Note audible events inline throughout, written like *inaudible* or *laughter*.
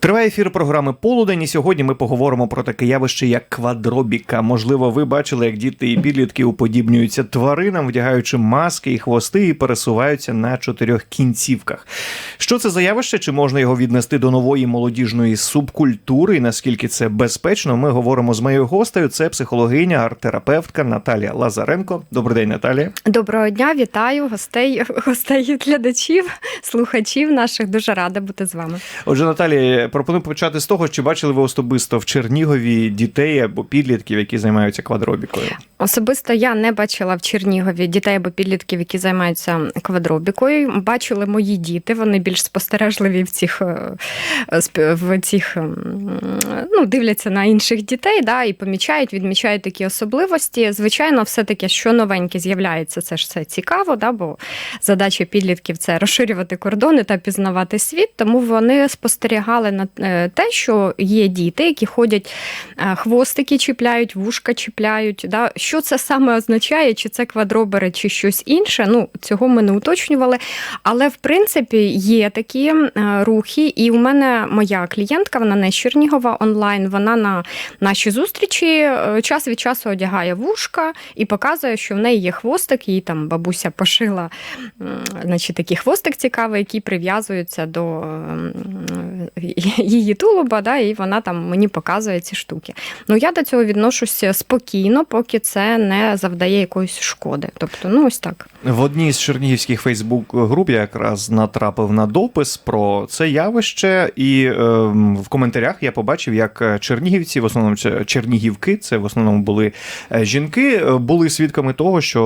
Триває ефір програми Полудень. І сьогодні ми поговоримо про таке явище, як квадробіка. Можливо, ви бачили, як діти і підлітки уподібнюються тваринам, вдягаючи маски і хвости, і пересуваються на чотирьох кінцівках. Що це за явище? Чи можна його віднести до нової молодіжної субкультури? І наскільки це безпечно? Ми говоримо з моєю гостею. Це психологиня, арт-терапевтка Наталія Лазаренко. Добрий день, Наталія. Доброго дня, вітаю гостей, гостей, глядачів, слухачів наших. Дуже рада бути з вами. Отже, Наталія, пропоную почати з того, чи бачили ви особисто в Чернігові дітей або підлітків, які займаються квадробікою? Особисто я не бачила в Чернігові дітей або підлітків, які займаються квадробікою. Бачили мої діти. Вони більш спостережливі в цих е, в цих ну, дивляться на інших дітей, да, і помічають, відмічають такі особливості. Звичайно, все таки, що новеньке з'являється, це ж все цікаво, да, бо задача підлітків це розширювати кордони та пізнавати світ. Тому вони спостерігали на е, те, що є діти, які ходять е, хвостики чіпляють, вушка чіпляють. Да? Що це саме означає? Чи це квадробери, чи щось інше? Ну, цього ми не уточнювали. Але в принципі є такі е, рухи, і у мене моя клієнтка, вона не Чернігова онлайн. Вона на наші зустрічі час від часу одягає вушка і показує, що в неї є хвостик. Їй там бабуся пошила значить, такий хвостик цікавий, який прив'язується до *laughs* її тулуба, да, і вона там мені показує ці штуки. Ну я до цього відношуся спокійно, поки це не завдає якоїсь шкоди. Тобто, ну ось так. В одній з чернігівських Фейсбук-груп я якраз натрапив на допис про це явище, і е, в коментарях я побачив, як чернігівці, в основному чернігівки, це в основному були е, жінки, е, були свідками того, що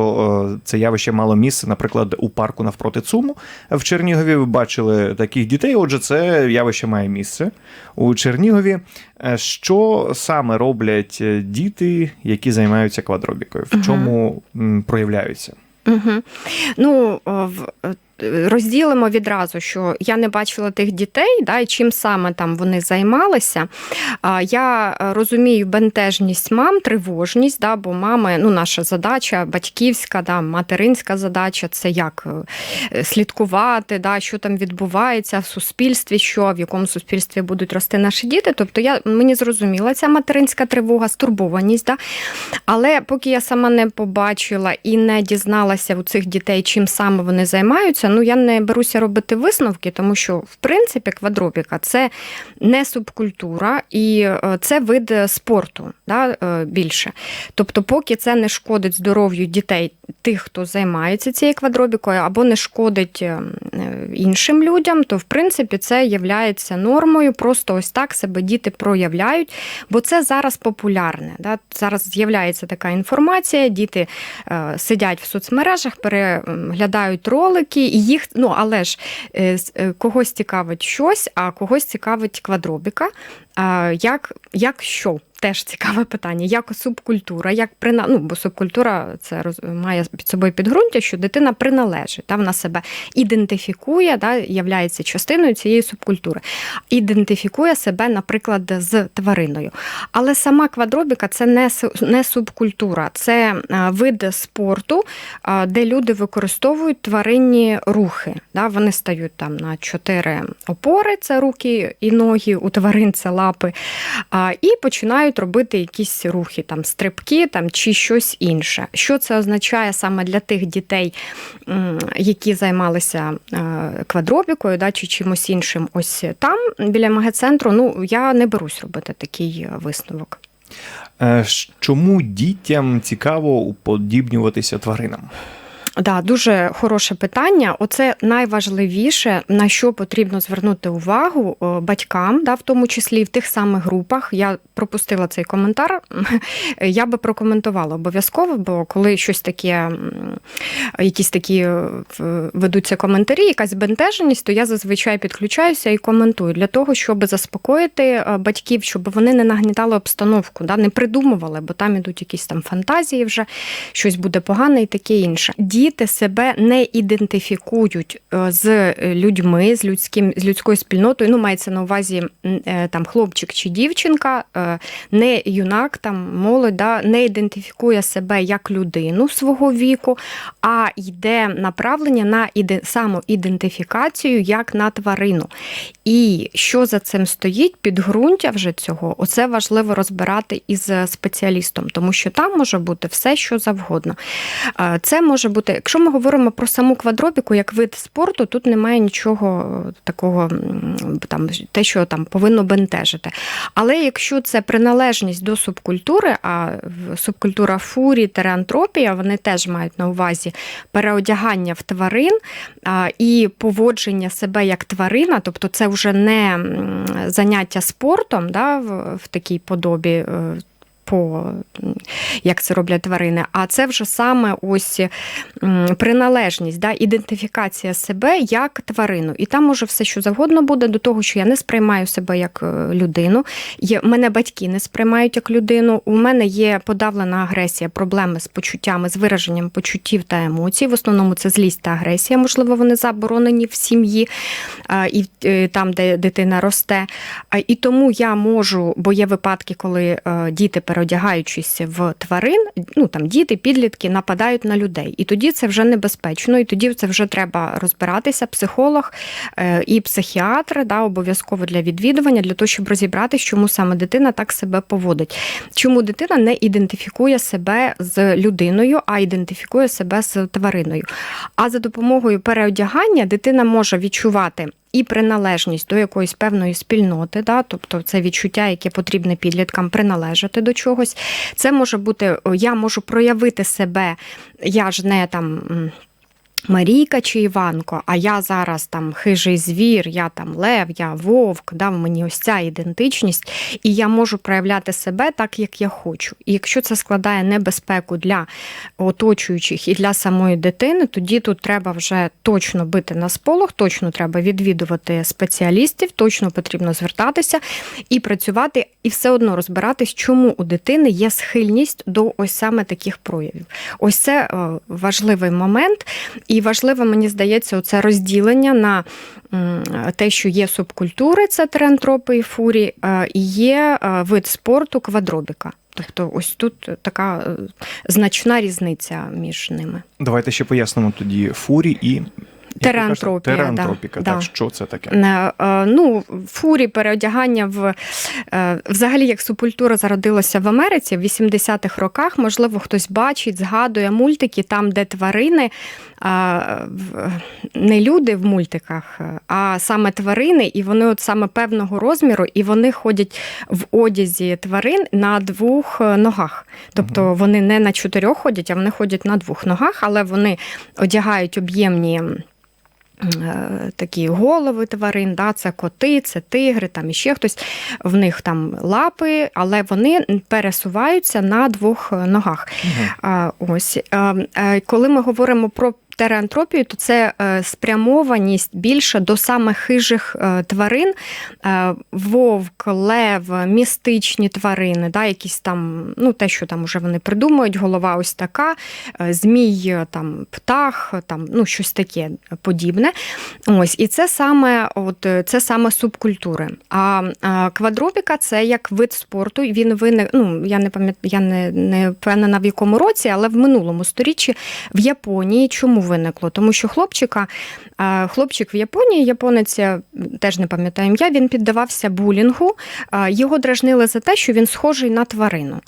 е, це явище мало місце, наприклад, у парку навпроти ЦУМу в Чернігові. Ви бачили таких дітей. Отже, це явище має місце у Чернігові. Е, Що саме роблять е, діти, які займаються квадробікою? В чому проявляються? Угу. Ну, в- е, розділимо відразу, що я не бачила тих дітей, да, і чим саме там вони займалися. Я е, розумію бентежність мам, тривожність, да, бо мами, ну, наша задача батьківська, да, материнська задача це як е, слідкувати, да, що там відбувається в суспільстві, що в якому суспільстві будуть рости наші діти. Тобто я мені зрозуміла ця материнська тривога, стурбованість. Да. Але поки я сама не побачила і не дізналася у цих дітей, чим саме вони займаються, ну я не беруся робити висновки, тому що в принципі квадробіка це не субкультура і е, це вид спорту да, е, більше. Тобто, поки це не шкодить здоров'ю дітей, тих, хто займається цією квадробікою, або не шкодить е, іншим людям, то в принципі це є нормою. Просто ось так себе діти проявляють, бо це зараз популярне. Да? Зараз з'являється така інформація, діти сидять в соцмережах, переглядають ролики, і їх, ну але ж е, е, когось цікавить щось, а когось цікавить квадробіка. Як, як що? Теж цікаве питання. Як субкультура, як прина... ну, бо субкультура це роз... має під собою підґрунтя, що дитина приналежить, та, вона себе ідентифікує, да, являється частиною цієї субкультури, ідентифікує себе, наприклад, з твариною. Але сама квадробіка це не, не субкультура, це е, вид спорту, е, де люди використовують тваринні рухи. Да, вони стають там на чотири опори, це руки і ноги, у тварин це лапи, і починають робити якісь рухи, там стрибки там, чи щось інше. Що це означає саме для тих дітей, які займалися е, квадробікою да, чи чимось іншим ось там, біля магацентру, ну я не берусь робити такий е, висновок. Е, Чому дітям цікаво уподібнюватися тваринам? Да, дуже хороше питання. Оце найважливіше, на що потрібно звернути увагу е, батькам, да, в тому числі в тих самих групах. Я пропустила цей коментар. *laughs* Я би прокоментувала обов'язково, бо коли щось таке, якісь такі е, ведуться коментарі, якась бентеженість, то я зазвичай підключаюся і коментую для того, щоб заспокоїти е, батьків, щоб вони не нагнітали обстановку, да, не придумували, бо там ідуть якісь там фантазії вже, щось буде погане і таке інше. Діти себе не ідентифікують е, з людьми, з людським з людською спільнотою. Ну, мається на увазі е, там хлопчик чи дівчинка, е, не юнак, там молодь, да, не ідентифікує себе як людину свого віку, а йде направлення на іде, самоідентифікацію як на тварину. І що за цим стоїть, підґрунтя вже цього, оце важливо розбирати із спеціалістом, тому що там може бути все, що завгодно. Е, Це може бути, якщо ми говоримо про саму квадробіку як вид спорту, тут немає нічого е, такого, там те, що там повинно бентежити. Але якщо це приналежність до субкультури, а субкультура фурі, тереантропія, вони теж мають на увазі переодягання в тварин і поводження себе як тварина, тобто це вже не заняття спортом да, в, в такій подобі. По як це роблять тварини, а це вже саме ось приналежність, да, ідентифікація себе як тварину. І там може все, що завгодно буде, до того, що я не сприймаю себе як е, людину. Є, мене батьки не сприймають як людину. У мене є подавлена агресія, проблеми з почуттями, з вираженням почуттів та емоцій. В основному це злість та агресія. Можливо, вони заборонені в сім'ї і е, там, де дитина росте. І тому я можу, бо є випадки, коли е, діти, переодягаючись в тварин, ну там діти, підлітки нападають на людей. І тоді це вже небезпечно, і тоді це вже треба розбиратися. Психолог е, і психіатр да, обов'язково для відвідування, для того, щоб розібратися, чому саме дитина так себе поводить. Чому дитина не ідентифікує себе з людиною, а ідентифікує себе з твариною. А за допомогою переодягання дитина може відчувати. І приналежність до якоїсь певної спільноти, да, тобто це відчуття, яке потрібне підліткам приналежати до чогось. Це може бути, я можу проявити себе, я ж не там. Марійка чи Іванко, а я зараз там хижий звір, я там лев, я вовк, да, в мені ось ця ідентичність, і я можу проявляти себе так, як я хочу. І якщо це складає небезпеку для оточуючих і для самої дитини, тоді тут треба вже точно бити на сполох, точно треба відвідувати спеціалістів, точно потрібно звертатися і працювати, і все одно розбиратись, чому у дитини є схильність до ось саме таких проявів. Ось це е, важливий момент. І важливо, мені здається, це розділення на те, що є субкультури, це терентропи і фурі, е, і є е, вид спорту квадробіка. Тобто, ось тут така е, значна різниця між ними. Давайте ще пояснимо тоді фурі і кажете? Тереантропія, да. Так, що це таке? Е, е, Ну, фурі, переодягання в е, взагалі як субкультура зародилася в Америці в 80-х роках. Можливо, хтось бачить, згадує мультики, там, де тварини а, не люди в мультиках, а саме тварини, і вони от саме певного розміру, і вони ходять в одязі тварин на двох е, ногах. Тобто вони не на чотирьох ходять, а вони ходять на двох ногах, але вони одягають об'ємні. Е, Такі голови тварин, да, це коти, це тигри, там іще хтось. В них там лапи, але вони пересуваються на двох е, ногах. Угу. Ось е, е, коли ми говоримо про тереантропію, то це е, спрямованість більше до саме хижих е, тварин, Е, вовк, лев, містичні тварини, да, якісь там, ну те, що там вже вони придумують, голова ось така, змій, там птах, там ну щось таке подібне. Ось і це саме, от це саме субкультури. А, квадробіка це як вид спорту. Він виник. Ну я не пам'ятаю, я не, не впевнена в якому році, але в минулому сторіччі в Японії. Чому виникло? Тому що хлопчика, хлопчик в Японії, японець теж не пам'ятаю ім'я, він піддавався булінгу. Його дражнили за те, що він схожий на тварину.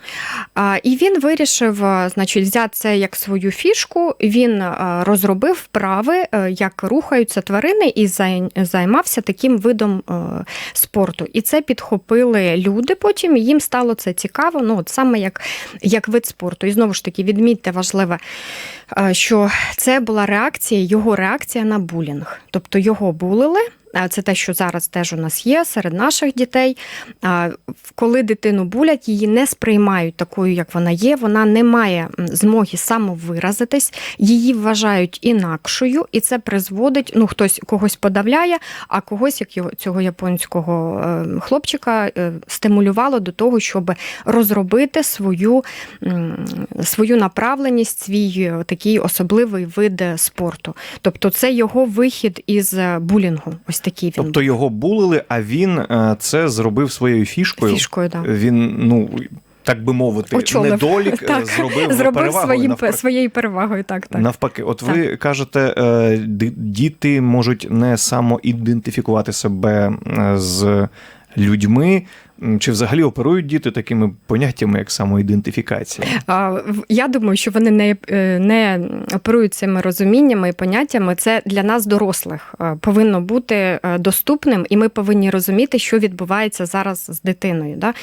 І він вирішив, значить, взяти це як свою фішку. Він розробив вправи, е, як рухаються тварини, і займався таким видом е, спорту. І це підхопили люди потім, їм стало це цікаво, ну от саме як, як вид спорту. І знову ж таки, відмітьте важливе, що це була реакція, його реакція на булінг. Тобто його булили. Це те, що зараз теж у нас є серед наших дітей. Коли дитину булять, її не сприймають такою, як вона є. Вона не має змоги самовиразитись, її вважають інакшою, і це призводить, ну хтось когось подавляє, а когось, як його цього японського е, хлопчика, е, стимулювало до того, щоб розробити свою, свою направленість, свій е, такий особливий вид спорту. Тобто, це його вихід із булінгу. Ось такий він Тобто його булили, а він е, це зробив своєю фішкою. фішкою. Да. Він, ну так би мовити, Очолив. недолік *laughs* Так, зробив, Зробив перевагою своїм, навпаки. своєю перевагою. Так, так. Навпаки, от ви кажете, е, діти можуть не самоідентифікувати себе е, з людьми. Чи взагалі оперують діти такими поняттями, як самоідентифікація? Я думаю, що вони не, е, не оперують цими розуміннями і поняттями. Це для нас, дорослих, е, повинно бути е, доступним, і ми повинні розуміти, що відбувається зараз з дитиною. Да?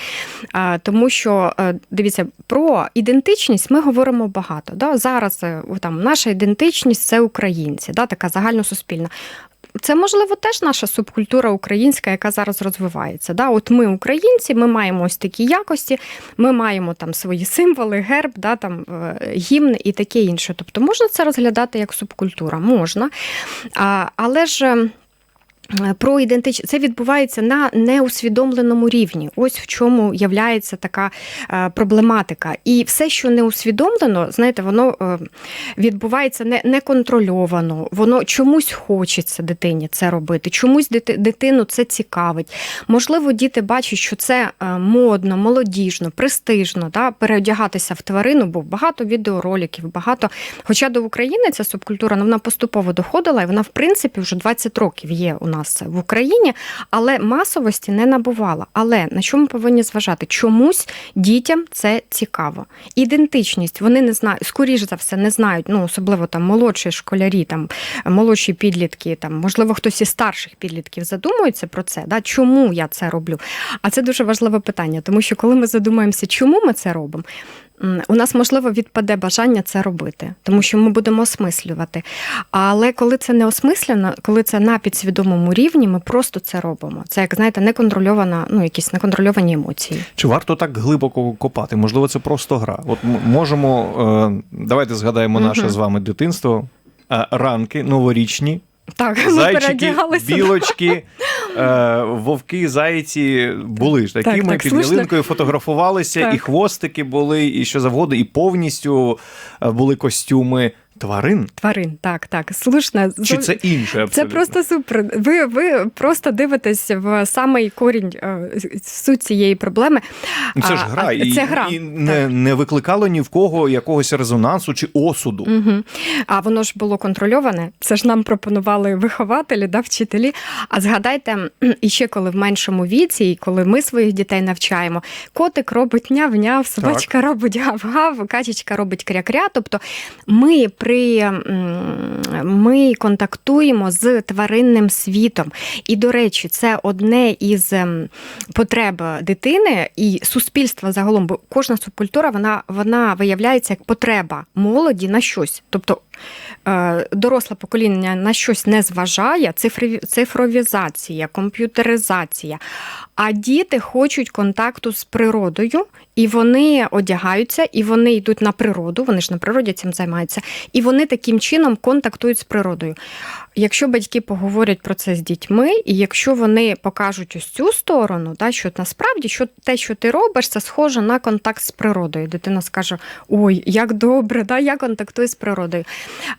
Тому що дивіться, про ідентичність ми говоримо багато. Да? Зараз там наша ідентичність це українці, да? така загальносуспільна. Це можливо теж наша субкультура українська, яка зараз розвивається. Да? От ми українці, ми маємо ось такі якості, ми маємо там свої символи, герб, да, там е, гімн і таке інше. Тобто можна це розглядати як субкультура, можна. А, але ж. Про ідентичність це відбувається на неусвідомленому рівні. Ось в чому являється така е, проблематика. І все, що не усвідомлено, знаєте, воно е, відбувається не, неконтрольовано, воно чомусь хочеться дитині це робити, чомусь дити, дитину це цікавить. Можливо, діти бачать, що це е, модно, молодіжно, престижно, да, переодягатися в тварину, бо багато відеороликів, багато. Хоча до України ця субкультура ну, вона поступово доходила, і вона, в принципі, вже 20 років є у нас в Україні, але масовості не набувала. Але на що ми повинні зважати? Чомусь дітям це цікаво. Ідентичність вони не знають, скоріш за все, не знають, ну особливо там молодші школярі, там молодші підлітки, там можливо хтось із старших підлітків задумується про це. Да? Чому я це роблю? А це дуже важливе питання, тому що коли ми задумаємося, чому ми це робимо. У нас можливо відпаде бажання це робити, тому що ми будемо осмислювати. Але коли це не осмислено, коли це на підсвідомому рівні, ми просто це робимо. Це як знаєте, неконтрольована, ну якісь неконтрольовані емоції. Чи варто так глибоко копати? Можливо, це просто гра. От можемо, е, давайте згадаємо наше Мгм. з вами дитинство. Е, Ранки новорічні, Так, ми зайчики, переодягалися. білочки, е, вовки, зайці були ж такі. Так, Ми так, під слушно. ялинкою фотографувалися, Так. і хвостики були, і що завгодно, і повністю е, були костюми тварин. Тварин, так, так. Слушно. Чи це інше? Це просто супер. Ви, ви просто дивитесь в самий корінь е, суть цієї проблеми. Ну, Це ж гра, а, і, це гра, і не, не викликало ні в кого якогось резонансу чи осуду. Угу. А воно ж було контрольоване. Це ж нам пропонували вихователі, да, вчителі. А згадайте, м, і ще коли в меншому віці, і коли ми своїх дітей навчаємо, котик робить няв-няв, собачка робить гав-гав, качечка робить кря-кря. Тобто ми м, ми контактуємо з тваринним світом. І, до речі, це одне із ем, потреб дитини і суспільства загалом, бо кожна субкультура вона, вона виявляється як потреба молоді на щось. Тобто доросле покоління на щось не зважає, цифровізація, комп'ютеризація. А діти хочуть контакту з природою, і вони одягаються, і вони йдуть на природу, вони ж на природі цим займаються, і вони таким чином контактують з природою. Якщо батьки поговорять про це з дітьми, і якщо вони покажуть ось цю сторону, да, що насправді що те, що ти робиш, це схоже на контакт з природою. Дитина скаже: Ой, як добре, да, я контактую з природою.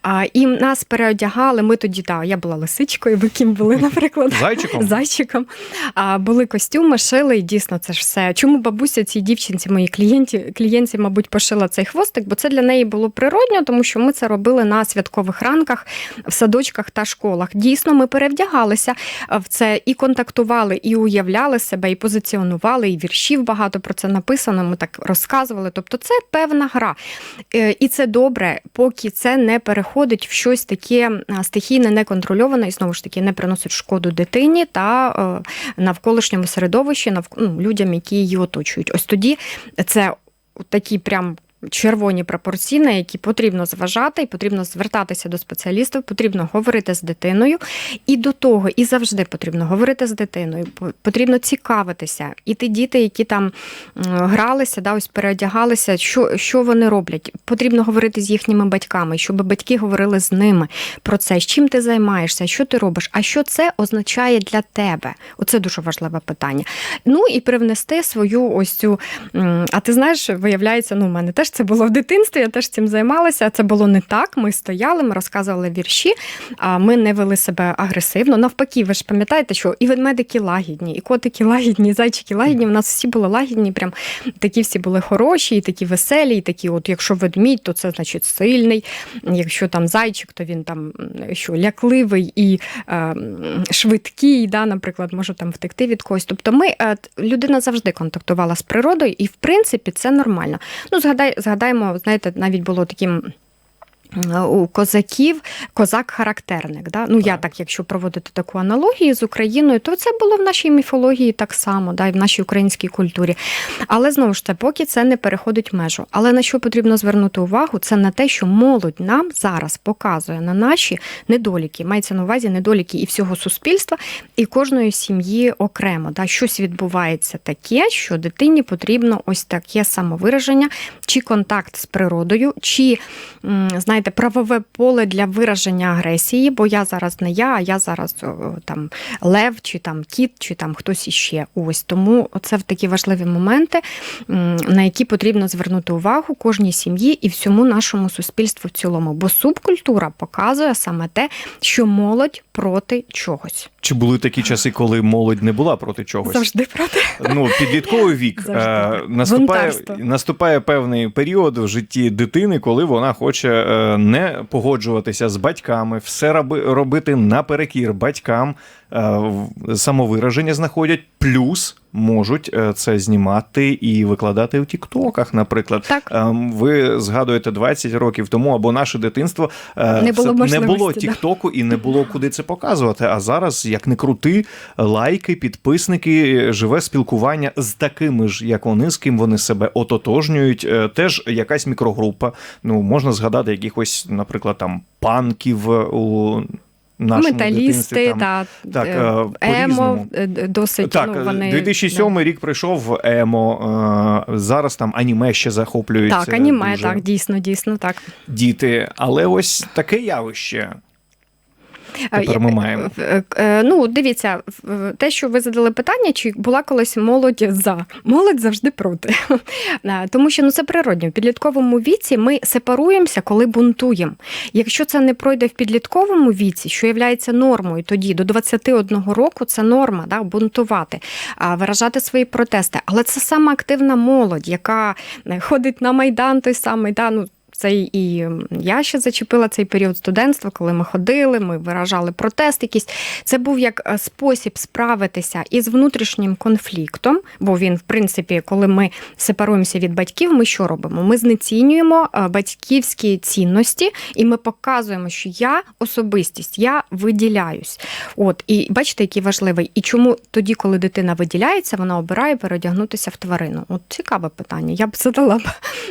А, і нас переодягали. Ми тоді, да, я була лисичкою, ви ким були, наприклад. Зайчиком? Зайчиком. А, були костюми, шили, і дійсно це ж все. Чому бабуся цій дівчинці, моїй клієнті, клієнтці, мабуть, пошила цей хвостик, бо це для неї було природньо, тому що ми це робили на святкових ранках в садочках та школах. Дійсно, ми перевдягалися в це і контактували, і уявляли себе, і позиціонували, і віршів багато про це написано. Ми так розказували. Тобто, це певна гра. Е, І це добре, поки це не переходить в щось таке стихійне, неконтрольоване, і знову ж таки не приносить шкоду дитині та е, навколишньому середовищі, навк... ну, людям, які її оточують. Ось тоді це такі прям червоні пропорції, на які потрібно зважати, і потрібно звертатися до спеціалістів, потрібно говорити з дитиною. І до того, і завжди потрібно говорити з дитиною, потрібно цікавитися. І ті діти, які там гралися, да, ось переодягалися, що, що вони роблять. Потрібно говорити з їхніми батьками, щоб батьки говорили з ними про це, з чим ти займаєшся, що ти робиш, а що це означає для тебе. Оце дуже важливе питання. Ну і привнести свою ось цю. А ти знаєш, виявляється, ну, у мене теж це було в дитинстві, я теж цим займалася. Це було не так. Ми стояли, ми розказували вірші, а ми не вели себе агресивно. Навпаки, ви ж пам'ятаєте, що і ведмедики лагідні, і котики лагідні, і зайчики лагідні. У нас всі були лагідні, прям такі всі були хороші, і такі веселі, і такі, от якщо ведмідь, то це значить сильний. Якщо там зайчик, то він там що лякливий і е, швидкий, да, наприклад, може там втекти від когось. Тобто, ми е, людина завжди контактувала з природою, і в принципі це нормально. Ну, згадай, згадаємо, знаєте, навіть було таким. У козаків козак-характерник. Да? Ну, я так, якщо проводити таку аналогію з Україною, то це було в нашій міфології так само, да, і в нашій українській культурі. Але знову ж це, поки це не переходить межу. Але на що потрібно звернути увагу, це на те, що молодь нам зараз показує на наші недоліки. Мається на увазі недоліки і всього суспільства, і кожної сім'ї окремо. Да? Щось відбувається таке, що дитині потрібно ось таке самовираження, чи контакт з природою, чи м, знаєте, правове поле для вираження агресії, бо я зараз не я, а я зараз там лев, чи там кіт, чи там хтось іще. Ось тому це в такі важливі моменти, на які потрібно звернути увагу кожній сім'ї і всьому нашому суспільству в цілому. Бо субкультура показує саме те, що молодь проти чогось. Чи були такі часи, коли молодь не була проти чогось? Завжди проти. Ну, підлітковий вік *laughs* Завжди. е, наступає, наступає певний період в житті дитини, коли вона хоче е, не погоджуватися з батьками, все роби, робити наперекір батькам, самовираження знаходять, плюс можуть е, це знімати і викладати у Тіктоках, наприклад. Так. Ем, Ви згадуєте 20 років тому або наше дитинство е, Не було не було. Тіктоку і не було куди це показувати. А зараз, як не крути, лайки, підписники, живе спілкування з такими ж, як вони, з ким вони себе ототожнюють. Е, Теж якась мікрогрупа. Ну можна згадати якихось, наприклад, там панків е, у нашому дитинстві. Металісти, Там. та, Так, е, е, емо е, досить. Так, ну, вони, 2007 рік прийшов емо. Зараз там аніме ще захоплюється. Так, аніме, дуже так, дійсно, дійсно, так. діти. Але ось таке явище. Тепер Е, ми маємо. е, е, Ну, дивіться, те, що ви задали питання, чи була колись молодь за. Молодь завжди проти. *laughs* Тому що ну, це природньо. В підлітковому віці ми сепаруємося, коли бунтуємо. Якщо це не пройде в підлітковому віці, що є нормою, тоді до 21 року це норма, да, бунтувати, виражати свої протести. Але це саме активна молодь, яка ходить на майдан той самий. Да, ну, цей і я ще зачепила цей період студентства, коли ми ходили, ми виражали протест якийсь. Це був як е, спосіб справитися із внутрішнім конфліктом, бо він, в принципі, коли ми сепаруємося від батьків, ми що робимо? Ми знецінюємо е, батьківські цінності, і ми показуємо, що я особистість, я виділяюсь. От і бачите, який важливий. І чому тоді, коли дитина виділяється, вона обирає переодягнутися в тварину? От цікаве питання. Я б задала б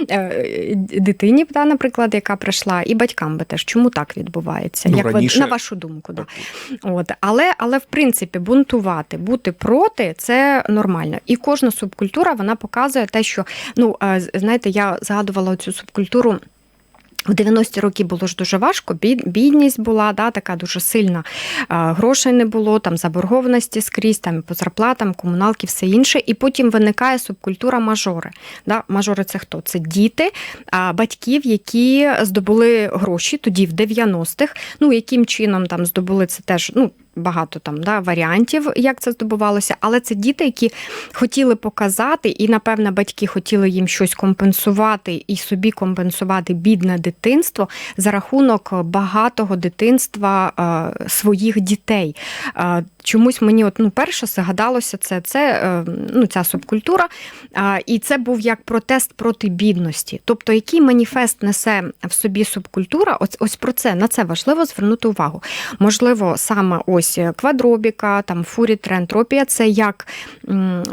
е, дитині, та, наприклад, яка прийшла, і батькам би теж. Чому так відбувається? Ну, Як ви, на вашу думку? Да. От. Але, але в принципі бунтувати, бути проти це нормально. І кожна субкультура вона показує те, що ну е, знаєте, я згадувала цю субкультуру. В 90-ті роки було ж дуже важко, бідність була, да, така дуже сильна. Грошей не було, там заборгованості скрізь, там по зарплатам, комуналки, все інше. І потім виникає субкультура мажори. Да? Мажори це хто? Це діти батьків, які здобули гроші тоді в 90-х. Ну, яким чином там здобули це теж. ну, Багато там да, варіантів, як це здобувалося, але це діти, які хотіли показати, і, напевно, батьки хотіли їм щось компенсувати і собі компенсувати бідне дитинство за рахунок багатого дитинства е, своїх дітей. Чомусь мені, от ну, перше згадалося це, це е, ну, ця субкультура, і це був як протест проти бідності. Тобто, який маніфест несе в собі субкультура, ось, ось про це на це важливо звернути увагу. Можливо, саме ось квадробіка, там фурітрентропія це як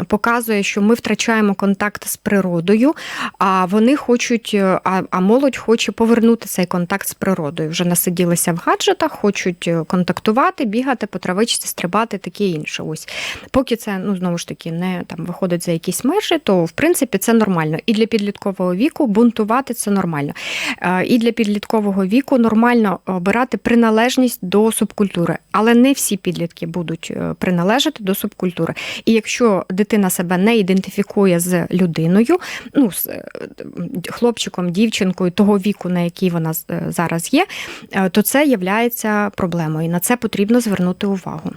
показує, що ми втрачаємо контакт з природою, а вони хочуть, е, а, а молодь хоче повернути цей контакт з природою. Вже насиділися в гаджетах, хочуть е, контактувати, бігати по травичці, стрибати, таке інше. Ось поки це ну знову ж таки не там виходить за якісь межі, то в принципі це нормально. І для підліткового віку бунтувати це нормально. Е, І для підліткового віку нормально обирати приналежність до субкультури, але не всі підлітки будуть е, приналежати до субкультури. І якщо дитина себе не ідентифікує з людиною, ну з е, хлопчиком, дівчинкою того віку, на який вона зараз є, то це є проблемою. І на це потрібно звернути увагу.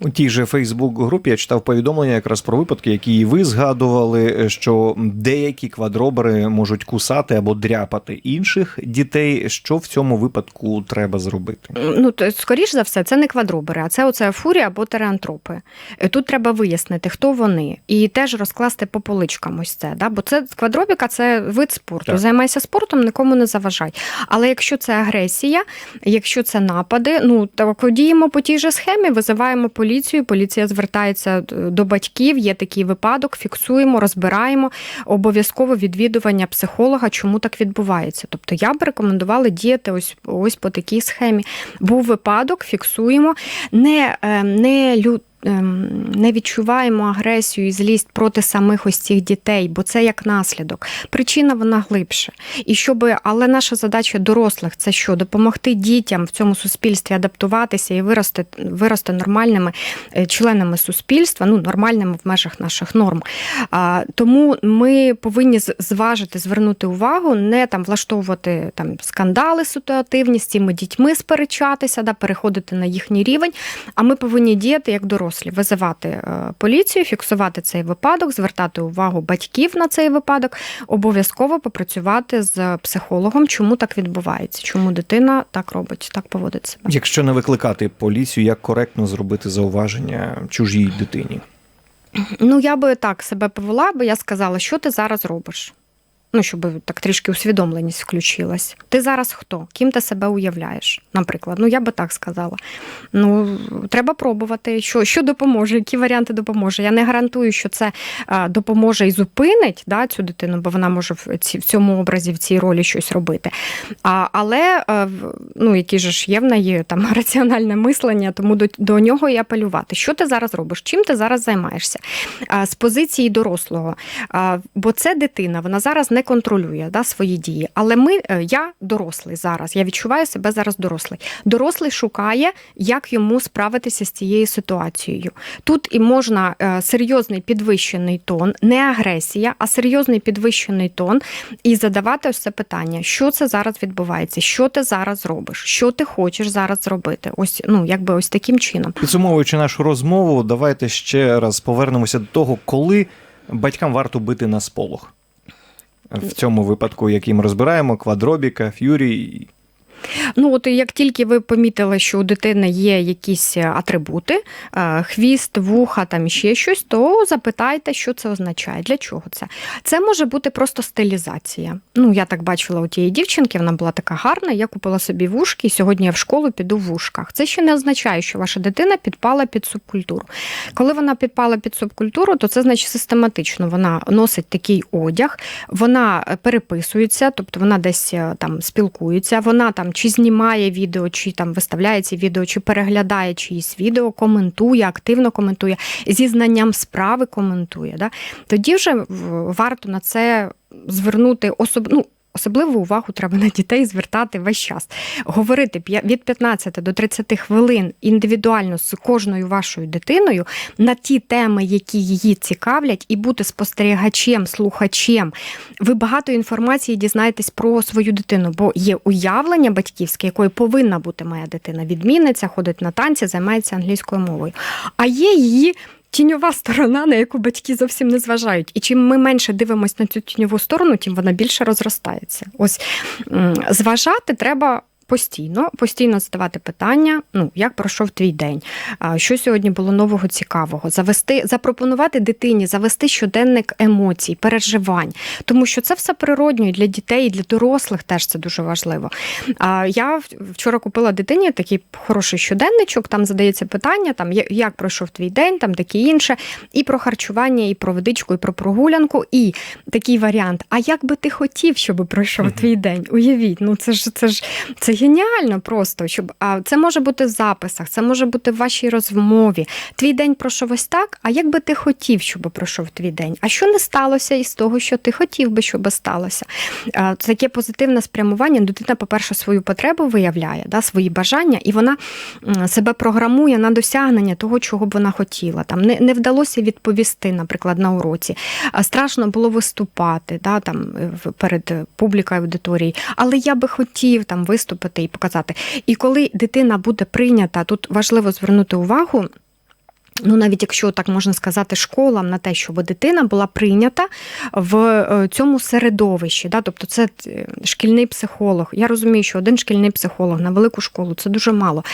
У тій же Фейсбук-групі я читав повідомлення якраз про випадки, які і ви згадували, що деякі квадробери можуть кусати або дряпати інших дітей. Що в цьому випадку треба зробити? Ну, то, скоріш за все, це не квадробери, а це оце фурія або тереантропи. Е, Тут треба вияснити, хто вони, і теж розкласти по поличкам ось це. Да? Бо це квадробіка це вид спорту. Так. Займайся спортом, нікому не заважай. Але якщо це агресія, якщо це напади, ну так діємо по тій же схемі, визиваємо поліцію. Поліція звертається до батьків. Є такий випадок, фіксуємо, розбираємо. Обов'язково відвідування психолога, чому так відбувається. Тобто я б рекомендувала діяти ось ось по такій схемі. Був випадок, фіксуємо, не, е, не лю. Ем, Не відчуваємо агресію і злість проти самих ось цих дітей, бо це як наслідок. Причина вона глибше. І щоб, але наша задача дорослих це що? Допомогти дітям в цьому суспільстві адаптуватися і вирости, вирости нормальними е, членами суспільства, ну нормальними в межах наших норм. Тому ми повинні зважити, звернути увагу, не там влаштовувати там скандали ситуативні з цими дітьми сперечатися, да, переходити на їхній рівень. А ми повинні діяти як дорослі, визивати е, поліцію, фіксувати цей випадок, звертати увагу батьків на цей випадок, обов'язково попрацювати з психологом, чому так відбувається, чому дитина так робить, так поводить себе. Якщо не викликати поліцію, як коректно зробити зауваження чужій дитині? Ну, я би так себе повела, бо я сказала, що ти зараз робиш. Ну, щоб так трішки усвідомленість включилась. Ти зараз хто? Ким ти себе уявляєш? Наприклад, ну я би так сказала. Ну, треба пробувати, що, що допоможе, які варіанти допоможе. Я не гарантую, що це допоможе і зупинить да, цю дитину, бо вона може в, ці, в цьому образі, в цій ролі щось робити. А, але ну, які ж є в неї там *laughs* раціональне мислення, тому до, до нього і апелювати. Що ти зараз робиш? Чим ти зараз займаєшся? А, з позиції дорослого. А, бо це дитина, вона зараз не контролює да, свої дії. Але ми, е, я дорослий зараз, я відчуваю себе зараз дорослий. Дорослий шукає, як йому справитися з цією ситуацією. Тут і можна е, серйозний підвищений тон, не агресія, а серйозний підвищений тон, і задавати ось це питання: що це зараз відбувається, що ти зараз робиш, що ти хочеш зараз зробити. Ось ну якби ось таким чином. Підсумовуючи нашу розмову, давайте ще раз повернемося до того, коли батькам варто бити на сполох. В цьому випадку, який ми розбираємо, квадробіка, ф'юрі. Ну, от як тільки ви помітили, що у дитини є якісь атрибути, е, хвіст, вуха, там ще щось, то запитайте, що це означає, для чого це. Це може бути просто стилізація. Ну, я так бачила у тієї дівчинки, вона була така гарна. Я купила собі вушки, і сьогодні я в школу піду в вушках. Це ще не означає, що ваша дитина підпала під субкультуру. Коли вона підпала під субкультуру, то це значить систематично. Вона носить такий одяг, вона е, переписується, тобто вона десь е, там спілкується, вона там чи знімає відео, чи там виставляє ці відео, чи переглядає чиїсь відео, коментує, активно коментує, зі знанням справи коментує. Да? Тоді вже варто на це звернути особ... ну, Особливу увагу треба на дітей звертати весь час. Говорити від 15 до 30 хвилин індивідуально з кожною вашою дитиною на ті теми, які її цікавлять, і бути спостерігачем, слухачем. Ви багато інформації дізнаєтесь про свою дитину, бо є уявлення батьківське, якою повинна бути моя дитина. Відмінниця, ходить на танці, займається англійською мовою. А є її. Тіньова сторона, на яку батьки зовсім не зважають. І чим ми менше дивимося на цю тіньову сторону, тим вона більше розростається. Ось зважати треба постійно, постійно задавати питання: ну як пройшов твій день, що сьогодні було нового цікавого, завести, запропонувати дитині, завести щоденник емоцій, переживань, тому що це все природньо і для дітей, і для дорослих теж це дуже важливо. Я вчора купила дитині такий хороший щоденничок, там задається питання, там як пройшов твій день, там таке інше, і про харчування, і про водичку, і про прогулянку, і такий варіант. А як би ти хотів, щоб пройшов твій день? Уявіть, ну це ж це ж це геніально просто. Щоб а це може бути в записах, це може бути в вашій розмові. Твій день пройшов ось так. А як би ти хотів, щоб пройшов твій день? А що не сталося із того, що ти хотів би, щоб сталося? Це таке позитивне спрямування. Дитина, по-перше, свою потребу виявляє, да, свої бажання, і вона себе програмує на досягнення того, чого б вона хотіла. Там не, не вдалося відповісти, наприклад, на уроці. Страшно було виступати да, там, перед публікою аудиторії. Але я би хотів там виступити і показати. І коли дитина буде прийнята, тут важливо звернути увагу. Ну, навіть якщо так можна сказати, школам на те, щоб дитина була прийнята в е, цьому середовищі. Да? Тобто це е, шкільний психолог. Я розумію, що один шкільний психолог на велику школу це дуже мало.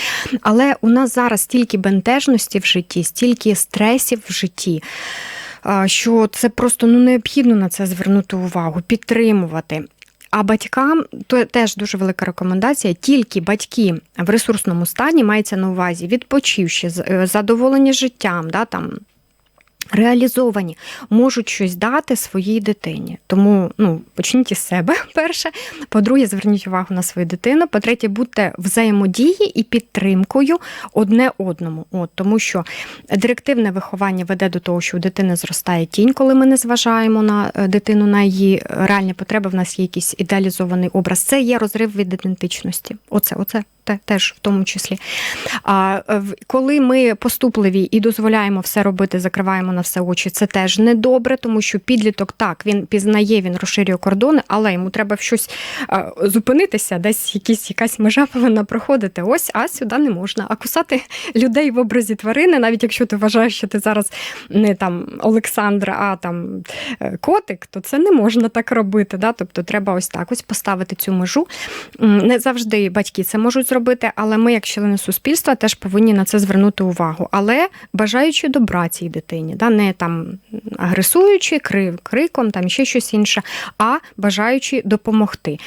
Але у нас зараз стільки бентежності в житті, стільки стресів в житті. Що це просто ну необхідно на це звернути увагу, підтримувати. А батькам то теж дуже велика рекомендація. Тільки батьки в ресурсному стані мається на увазі, відпочивши, з- е, задоволені життям, да, там, реалізовані, можуть щось дати своїй дитині. Тому ну, почніть із себе *laughs* перше. По-друге, зверніть увагу на свою дитину. По-третє, будьте взаємодії і підтримкою одне одному. От, тому що директивне виховання веде до того, що у дитини зростає тінь, коли ми не зважаємо на е, дитину, на її реальні потреби. В нас є якийсь ідеалізований образ. Це є розрив від ідентичності. Оце, оце те- теж в тому числі. А е, коли ми поступливі і дозволяємо все робити, закриваємо на все очі, це теж недобре, тому що підліток так він пізнає, він розширює кордони, але йому треба в щось е, зупинитися, десь якісь якась межа повинна проходити. Ось, а сюди не можна. А кусати людей в образі тварини, навіть якщо ти вважаєш, що ти зараз не там Олександр, а там е, котик, то це не можна так робити. Да? Тобто треба ось так ось поставити цю межу. Не завжди батьки це можуть зробити, але ми, як члени суспільства, теж повинні на це звернути увагу. Але бажаючи добра цій дитині, да? не там агресуючи крик, криком, там ще щось інше, а бажаючи допомогти.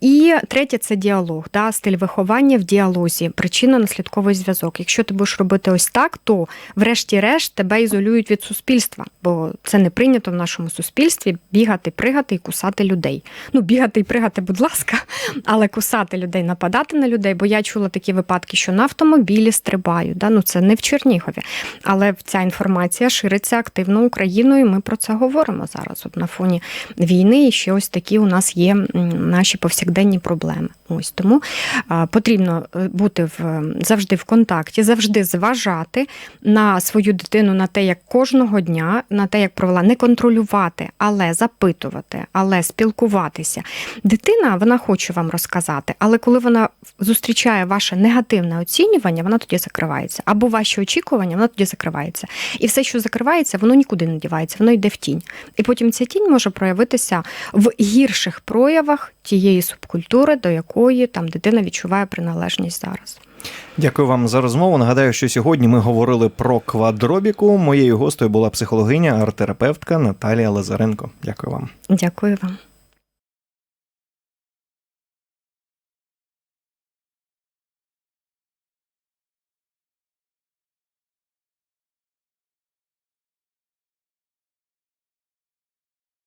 І третє це діалог, да? стиль виховання в діалозі, причинно-наслідковий зв'язок. Якщо ти будеш робити ось так, то врешті-решт тебе ізолюють від суспільства, бо це не прийнято в нашому суспільстві бігати, пригати і кусати людей. Ну, бігати і пригати, будь ласка, але кусати людей, нападати на людей, бо я чула такі випадки, що на автомобілі стрибають. Да? Ну, це не в Чернігові. Але ця інформація шириться активно Україною. Ми про це говоримо зараз. От на фоні війни і ще ось такі у нас є наші повсякденні проблеми. Ось тому потрібно е, бути в завжди в контакті, завжди зважати на свою дитину, на те, як кожного дня, на те, як провела, не контролювати, але запитувати, але спілкуватися. Дитина вона хоче вам розказати, але коли вона зустрічає ваше негативне оцінювання, вона тоді закривається. Або ваші очікування, вона тоді закривається. І все, що закривається, воно нікуди не дівається, воно йде в тінь. І потім ця тінь може проявитися в гірших проявах тієї субкультури, до якої там дитина відчуває приналежність зараз. Дякую вам за розмову. Нагадаю, що сьогодні ми говорили про квадробіку. Моєю гостею була психологиня, арт-терапевтка Наталія Лазаренко. Дякую вам. Дякую вам.